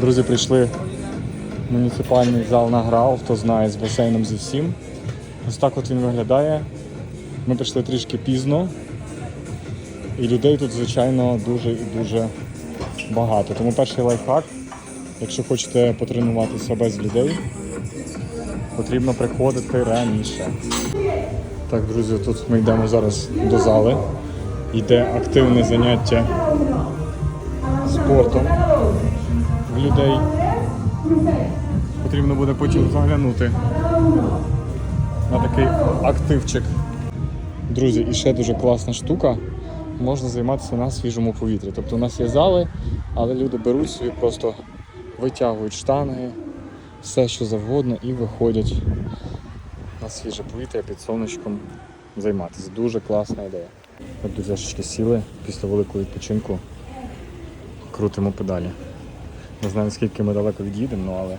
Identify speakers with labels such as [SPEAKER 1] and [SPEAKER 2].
[SPEAKER 1] Друзі, прийшли в муніципальний зал на грав, хто знає з басейном зі всім. Ось так от він виглядає. Ми прийшли трішки пізно. І людей тут, звичайно, дуже і дуже багато. Тому перший лайфхак, якщо хочете потренуватися без людей, потрібно приходити раніше. Так, друзі, тут ми йдемо зараз до зали. Йде активне заняття спортом людей. Потрібно буде потім заглянути на такий активчик. Друзі, і ще дуже класна штука. Можна займатися на свіжому повітрі. Тобто у нас є зали, але люди беруть собі, просто витягують штанги, все що завгодно і виходять на свіже повітря під сонечком займатися. Дуже класна ідея. От друзяшечки сіли після великого відпочинку. Крутимо педалі. Не знаю, наскільки ми далеко від'їдемо, ну але